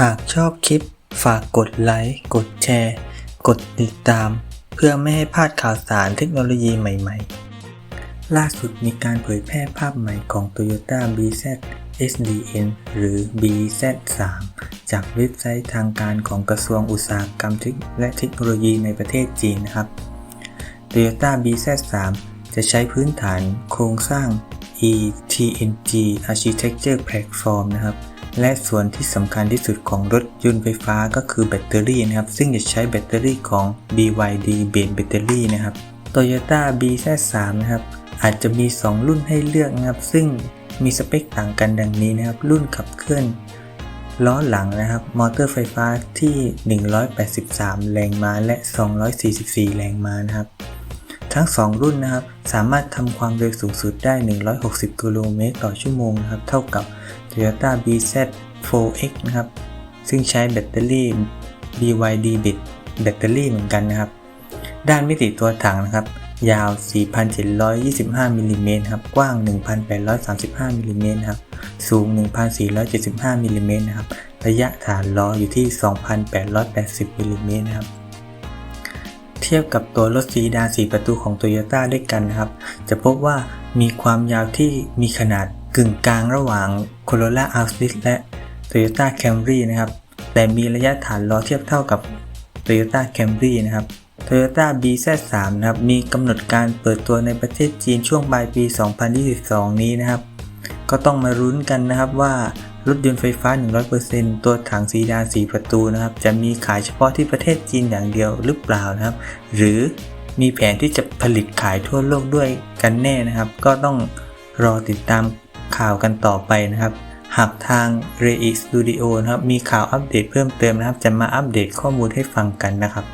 หากชอบคลิป ฝากกดไลค์ กดแชร์ กดติดตาม เพื่อไม่ให้พลาดข่าวสารเทคโนโลยีใหม่ ๆ ล่าสุดมีการเผยแพร่ภาพใหม่ของ Toyota BZ SDN หรือ BZ3 จากเว็บไซต์ทางการของกระทรวงอุตสาหกรรมและเทคโนโลยีในประเทศจีนนะครับ Toyota BZ3 จะใช้พื้นฐานโครงสร้าง ETNG Architecture Platform นะครับ และส่วนที่สำคัญที่สุดของรถยนต์ไฟฟ้าก็คือแบตเตอรี่นะครับ ซึ่งจะใช้แบตเตอรี่ของ BYD b a s e Battery นะครับ Toyota BZ3 นะครับ อาจจะมี 2 รุ่นให้เลือกนะครับ ซึ่งมีสเปคต่างกันดังนี้นะครับ รุ่นขับเคลื่อนล้อหลังนะครับ มอเตอร์ไฟฟ้าที่ 183 แรงม้าและ 244 แรงม้านะครับ ทั้ง 2 รุ่นนะครับ สามารถทำความเร็วสูงสุดได้ 160 กิโลเมตรต่อชั่วโมงนะครับ เท่ากับ Toyota BZ4X นะครับ ซึ่งใช้แบตเตอรี่ BYD บิดแบตเตอรี่เหมือนกันนะครับ ด้านมิติตัวถังนะครับ ยาว 4,725 มิลลิเมตรครับ กว้าง 1,835 มิลลิเมตรครับ สูง 1,475 มิลลิเมตรนะครับ ระยะฐานล้ออยู่ที่ 2,880 มิลลิเมตรนะครับ ทียบกับตัวรถซีดาน4ประตูของ Toyota ด้วยกันนะครับ จะพบว่ามีความยาวที่มีขนาดกึ่งกลางระหว่าง Corolla Altis และ Toyota Camry นะครับ แต่มีระยะฐานล้อเทียบเท่ากับ Toyota Camry นะครับ Toyota BZ3 นะครับ มีกำหนดการเปิดตัวในประเทศจีนช่วงปลายปี 2022 นี้นะครับ ก็ต้องมารุ้นกันนะครับว่า รถยนต์ไฟฟ้า 100%ตัวถังซีดาน4ประตูนะครับ จะมีขายเฉพาะที่ประเทศจีนอย่างเดียวหรือเปล่านะครับ หรือมีแผนที่จะผลิตขายทั่วโลกด้วยกันแน่นะครับ ก็ต้องรอติดตามข่าวกันต่อไปนะครับ หากทาง r e i Studio นะครับ มีข่าวอัปเดตเพิ่มเติมนะครับ จะมาอัปเดตข้อมูลให้ฟังกันนะครับ